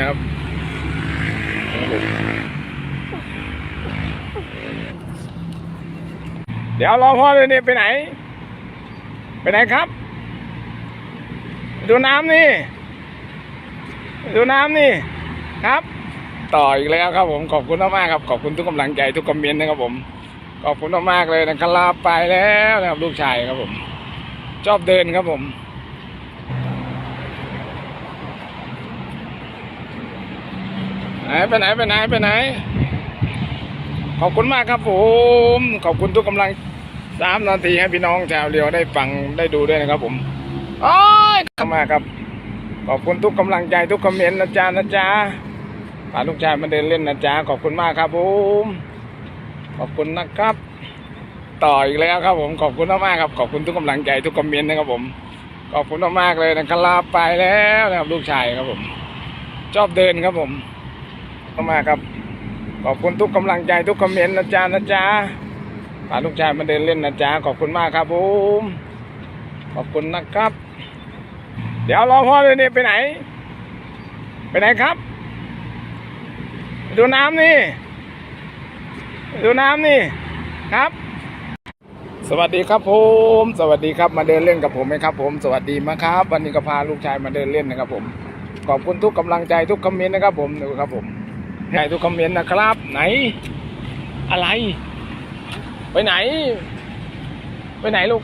นะครับเดี๋ยวรอพ่อเลยเนี่ยไปไหน ไปไหนครับ ดูน้ำนี่ ดูน้ำนี่ครับ ต่ออีกแล้วครับผมขอบคุณมากๆครับ ขอบคุณทุกกำลังใจทุกคอมเมนต์นะครับผม ขอบคุณมากๆเลยนะครับลาไปแล้วนะครับลูกชายครับผม ชอบเดินครับผม ไหนไปไหนไปไหนไปไหน ขอบคุณมากครับผมขอบคุณทุกกำลังสามนาทีให้พี่น้องชาวเรียวได้ฟังได้ดูด้วยนะครับผมโอ้ยขอบคุณมากครับ ขอบคุณทุกกำลังใจทุกคอมเมนต์นะจ๊ะนะจ๊ะพาลูกชายมาเดินเล่นนะจ๊ะขอบคุณมากครับผมขอบคุณนะครับ ต่ออีกแล้วครับผมขอบคุณมากๆครับ ขอบคุณทุกกำลังใจทุกคอมเมนต์นะครับผมขอบคุณมากๆเลยนะครับไปแล้วนะครับลูกชายครับผม ชอบเดินครับผม มากครับ ขอบคุณทุกกำลังใจทุกคอมเมนต์นะจ๊ะนะจ๊ะพาลูกชายมาเดินเล่นนะจ๊ะขอบคุณมากครับผมขอบคุณนะครับ เดี๋ยวรอพ่อเลยนี่ไปไหน ไปไหนครับ ดูน้ำนี่ ดูน้ำนี่ครับ สวัสดีครับผม สวัสดีครับมาเดินเล่นกับผมไหมครับ ผม สวัสดีมาครับ วันนี้ก็พาลูกชายมาเดินเล่นนะครับผมขอบคุณทุกกำลังใจทุกคอมเมนต์นะครับผมดูครับผม ให้ทุกคอมเมนต์นะครับ ไหน อะไร ไปไหน ไปไหนลูก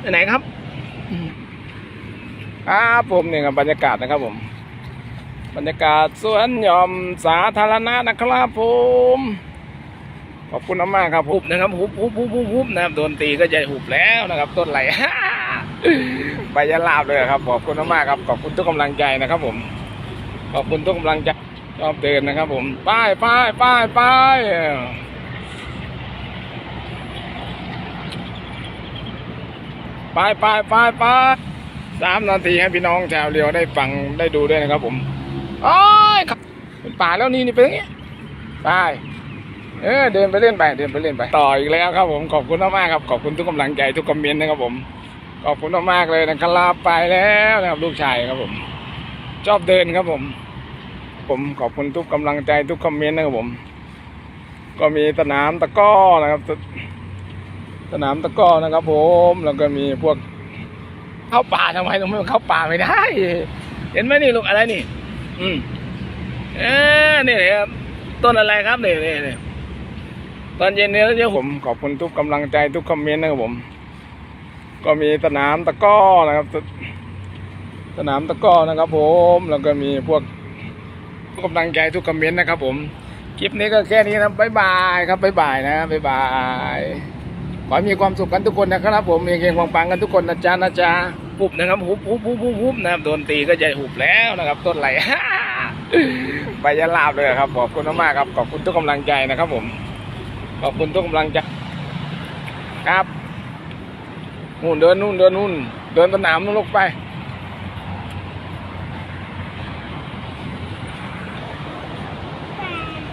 ไปไหนครับครับผมเนี่ยครับบรรยากาศนะครับผม บรรยากาศสวนหย่อมสาธารณะนะครับผมขอบคุณมากๆครับหุบนะครับหุบหุบหุบหุบหุบนะครับโดนตีก็จะหุบแล้วนะครับ ต้นไหลไปยะลาบเลยครับขอบคุณมากๆครับขอบคุณทุกกำลังใจนะครับผม ขอบคุณทุกกำลังใจชอบเดินนะครับผมป้ายป้ายป้ายป้ายป้ายป้ายป้ายป้ายสามนาทีให้พี่น้องชาวเรียวได้ฟังได้ดูด้วยนะครับผมโอ้ยครับเป็นป่าแล้วนี่นี่เป็นอย่างนี้ไปเออเดินไปเล่นไปเดินไปเล่นไป ต่ออีกแล้วครับผมขอบคุณมากๆครับขอบคุณทุกกำลังใจทุกคอมเมนต์นะครับผมขอบคุณมากๆเลยนะครับลาไปแล้วนะครับลูกชายครับผม ชอบเดินครับผม ผมขอบคุณทุกกำลังใจทุกคอมเมนต์นะครับผม ก็มีสนามตะก้อนะครับ สนามตะก้อนะครับ ผมแล้วก็มีพวกเข้าป่าทำไมตรงนี้มันเข้าป่าไม่ได้ เห็นไหมนี่ลูกอะไรนี่ อืมเออนี่เลยครับต้นอะไรครับนี่นี่นี่ตอนเย็นนี้แล้วเดี๋ยผมขอบคุณทุกกำลังใจทุกคอมเมนต์นะครับผม ก็มีสนามตะก้อนะครับ สนามตะก้อนะครับ ผมแล้วก็มีพวก กำลังใจทุกคอมเมนต์นะครับ ผม คลิปนี้ก็แค่นี้นะบ๊ายบายครับบ๊ายบายนะบ๊ายบาย ขอให้มีความสุขกันทุกคนนะครับ ผมเฮงๆปังๆกันทุกคนนะจ๊ะนะจ๊ะหุบนะครับหุบหุบหุบหุบหุบนะครับโดนตีก็จะหุบแล้วนะครับ ต้นไหลไปยะลาบเลยครับ ขอบคุณมากครับ ขอบคุณทุกกำลังใจนะครับ ผม ขอบคุณทุกกำลังใจครับนู่นเดินนู่นเดินนู่นเดินสนามนู่นลงไป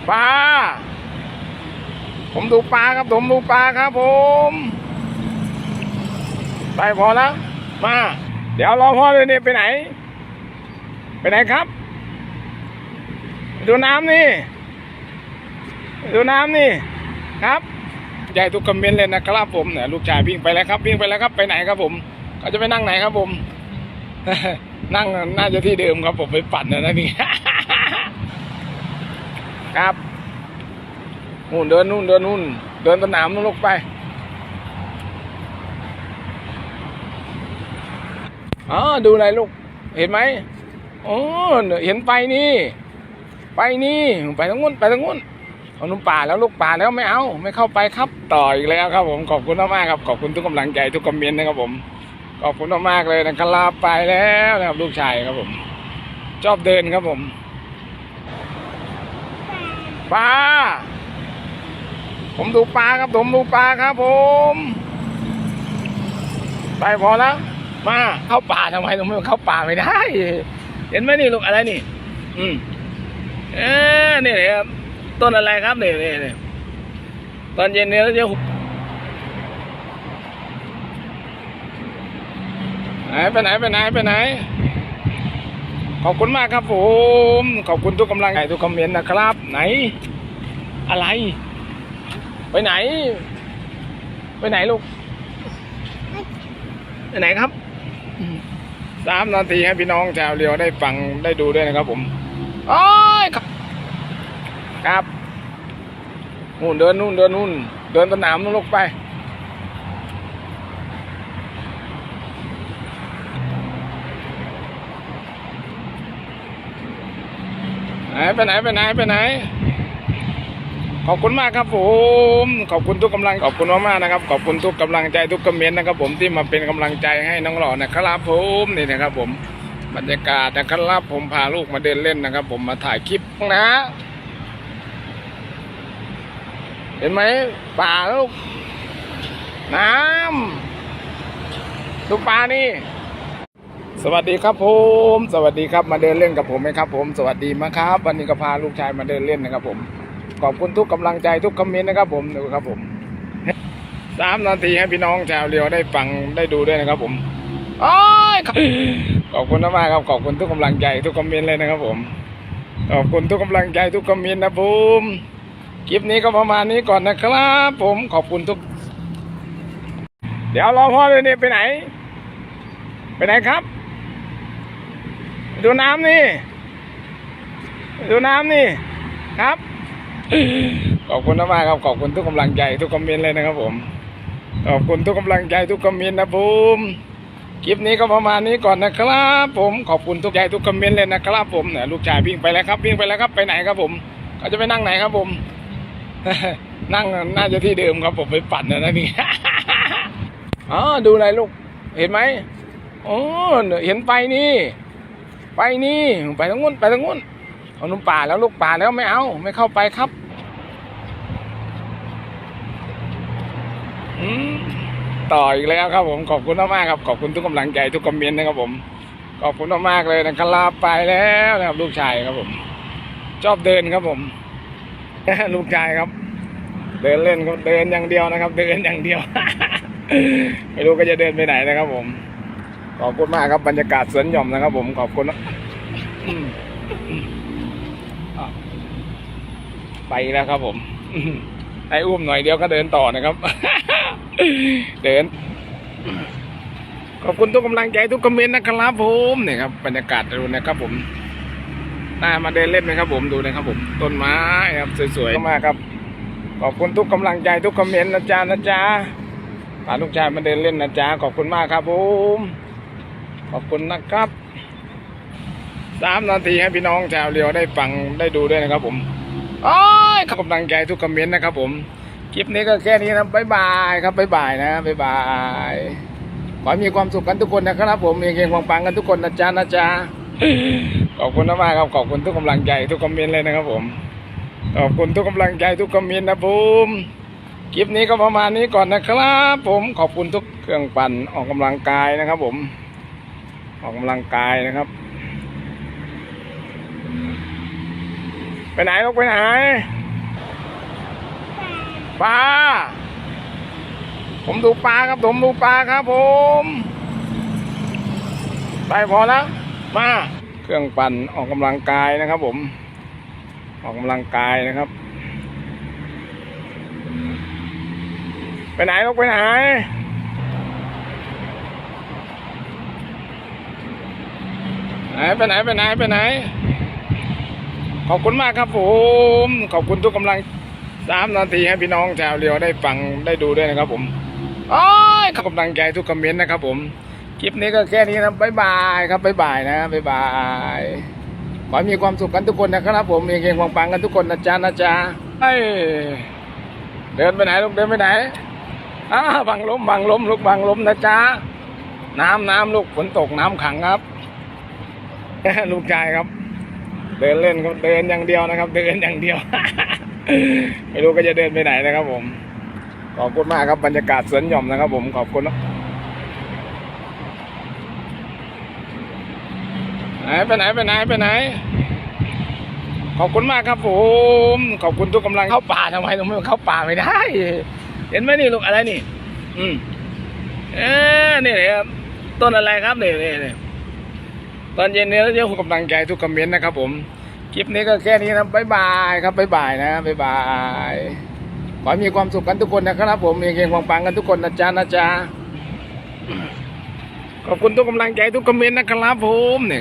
ปลา ผมดูปลาครับ ผมดูปลาครับผมไปพอแล้ว มา เดี๋ยวรอพ่อเลยเนี่ยไปไหน ไปไหนครับ ดูน้ำนี่ ดูน้ำนี่ ครับใจทุกคอมเมนต์เลยนะครับผมเนี่ยลูกชายวิ่งไปแล้วครับวิ่งไปแล้วครับไปไหนครับผมเขาจะไปนั่งไหนครับผม นั่งน่าจะที่เดิมครับผมไปปั่นนะนี่ ครับนู่นเดินนู่นเดินนู่นเดินสนามนู่นลงไปอ๋อดูอะไรลูก เห็นไหมโอ้เห็นไฟนี่ไฟนี่ไปทางนู้นไปทางนู้นเอานุ่มป่าแล้วลูกป่าแล้วไม่เอา ไม่เข้าไปครับต่ออีกแล้วครับผมขอบคุณมากๆครับขอบคุณทุกกำลังใจทุกคอมเมนต์นะครับผมขอบคุณมากๆเลยนะครับไปแล้วนะครับลูกชายครับผม ชอบเดินครับผม ปลา ผมดูปลาครับ ผมดูปลาครับ ผมไปพอแล้วมาเข้าป่าทำไมตรงนี้มันเข้าป่าไม่ได้ เห็นไหมนี่ลูกอะไรนี่ อืมเออนี่เลยครับต้นอะไรครับนี่นี่นี่ตอนเย็นเนี้แล้วจะไหนไปไหนไปไหนไปไหน ขอบคุณมากครับผม ขอบคุณทุกกำลังใจทุกคอมเมนต์นะครับ ไหน อะไร ไปไหน ไปไหนลูก ไปไหนครับสามนาทีให้พี่น้องชาวเรียวได้ฟังได้ดูด้วยนะครับผมโอ้ยครับ ครับนู่นเดินนู่นเดินนู่น เดินสนามนู่นลูกไป ไปไหนไปไหนไปไหน ขอบคุณมากครับผม ขอบคุณทุกกำลังขอบคุณมากๆนะครับ ขอบคุณทุกกำลังใจทุกคอมเมนต์นะครับ ผมที่มาเป็นกำลังใจให้น้องหล่อนะครับผมนี่นะครับ ผมบรรยากาศนะครับผมพาลูกมาเดินเล่นนะครับ ผมมาถ่ายคลิปนะ เห็นไหมป่าลูกน้ำลูกปลานี่ สวัสดีครับผม สวัสดีครับมาเดินเล่นกับผมไหมครับ ผมสวัสดีมากครับ วันนี้ก็พาลูกชายมาเดินเล่นนะครับผม ขอบคุณทุกกำลังใจทุกคอมเมนต์นะครับ ผมดูครับผมสามนาทีให้พี่น้องชาวเรียวได้ฟังได้ดูด้วยนะครับ ผมโอ้ยขอบคุณมากครับขอบคุณทุกกำลังใจทุกคอมเมนต์เลยนะครับ ผม ขอบคุณทุกกำลังใจทุกคอมเมนต์นะผมคลิปนี้ก็ประมาณนี้ก่อนนะครับ ผมขอบคุณทุก เดี๋ยวรอพ่อเลยเนี่ยไปไหน ไปไหนครับ ดูน้ำนี่ ดูน้ำนี่ครับ ขอบคุณมากครับ ขอบคุณทุกกำลังใจทุกคอมเมนต์เลยนะครับผม ขอบคุณทุกกำลังใจทุกคอมเมนต์นะผมคลิปนี้ก็ประมาณนี้ก่อนนะครับ ผมขอบคุณทุกใจทุกคอมเมนต์เลยนะครับผมเนี่ยลูกชายวิ่งไปแล้วครับวิ่งไปแล้วครับไปไหนครับผมเขาจะไปนั่งไหนครับผม นั่งน่าจะที่เดิมครับผมไปปั่นนะนี่อ๋อดูอะไรลูก เห็นไหมโอ้เห็นไปนี่ ไปนี่ไปทางนู้นไปทางนู้นเอานุ่มป่าแล้วลูกป่าแล้วไม่เอา ไม่เข้าไปครับต่ออีกแล้วครับผมขอบคุณมากๆครับ ขอบคุณทุกกำลังใจทุกคอมเมนต์นะครับผม ขอบคุณมากๆเลยนะครับลาไปแล้วนะครับ ลูกชายครับผม ชอบเดินครับผม ลูกชายครับ เดินเล่นเดินอย่างเดียวนะครับ เดินอย่างเดียวไม่รู้ก็จะเดินไปไหนนะครับผม ขอบคุณมากครับบรรยากาศสวนหย่อมนะครับ ผมขอบคุณอืมอืมอะไปแล้วครับ ผมให้อุ้มหน่อยเดียวก็เดินต่อนะครับ เดิน ขอบคุณทุกกำลังใจทุกคอมเมนต์นะครับผมเนี่ยครับบรรยากาศดูนะครับ ผมน่ามาเดินเล่นไหมครับ ผมดูนะครับ ผม ต้นไม้ครับสวยๆมากครับ ขอบคุณทุกกำลังใจทุกคอมเมนต์นะจ๊ะนะจ๊ะพาลูกชายมาเดินเล่นนะจ๊ะขอบคุณมากครับผม ขอบคุณนะครับสามนาทีให้พี่น้องชาวเรียวได้ฟังได้ดูด้วยนะครับ ผมโอ้ยขอบกำลังใจทุกคอมเมนต์นะครับ ผมคลิปนี้ก็แค่นี้นะบ๊ายบายครับบ๊ายบายนะบ๊ายบายขอให้มีความสุขกันทุกคนนะครับ ผมมีเก่งๆปังๆกันทุกคนนะจ๊ะนะจ๊ะขอบคุณมากครับขอบคุณทุกกำลังใจทุกคอมเมนต์เลยนะครับ ผมขอบคุณทุกกำลังใจทุกคอมเมนต์นะผมคลิปนี้ก็ประมาณนี้ก่อนนะครับ ผมขอบคุณทุกเครื่องปั่นออกกำลังกายนะครับ ผม ออกกำลังกายนะครับ ไปไหนลูกไปไหนปลาผมดูปลาครับ ผมดูปลาครับ ผมไปพอแล้วมาเครื่องปั่นออกกำลังกายนะครับ ผม ออกกำลังกายนะครับ ไปไหนลูกไปไหน ไหนไปไหนไปไหนไปไหน ขอบคุณมากครับผม ขอบคุณทุกกำลังสามนาทีให้พี่น้องชาวเรียวได้ฟังได้ดูด้วยนะครับ ผมโอ้ยขอบกำลังใจทุกคอมเมนต์นะครับ ผม คลิปนี้ก็แค่นี้นะบ๊ายบายครับบ๊ายบายนะบ๊ายบายขอให้มีความสุขกันทุกคนนะครับ ผมมีเก่งปังๆกันทุกคนนะจ๊ะนะจ๊ะเฮ้ยเดินไปไหนลูกเดินไปไหนอ้าบังลมบังลมลูกบังล้มนะจ๊ะน้ำน้ำลูกฝนตกน้ำขังครับ ลูกชายครับ เดินเล่นครับเดินอย่างเดียวนะครับ เดินอย่างเดียว ไม่รู้ก็จะเดินไปไหนนะครับ ผม ขอบคุณมากครับบรรยากาศสวนหย่อมนะครับ ผมขอบคุณนะไปไหนไปไหนไปไหน ขอบคุณมากครับผม ขอบคุณทุกกำลังเข้าป่าทำไมถึงไม่เข้าป่าไม่ได้ เห็นไหมนี่ลูกอะไรนี่ อืมเออนี่เลยครับต้นอะไรครับนี่นี่นี่ ตอนเย็นนี้เราจะกำลังใจทุกคอมเมนต์นะครับผมคลิปนี้ก็แค่นี้นะบ๊ายบายครับบ๊ายบายนะบ๊ายบายขอให้มีความสุขกันทุกคนนะครับ ผมเฮงๆปังๆกันทุกคนนะจ๊ะนะจ๊ะขอบคุณทุกกำลังใจทุกคอมเมนต์นะครับผมเนี่ย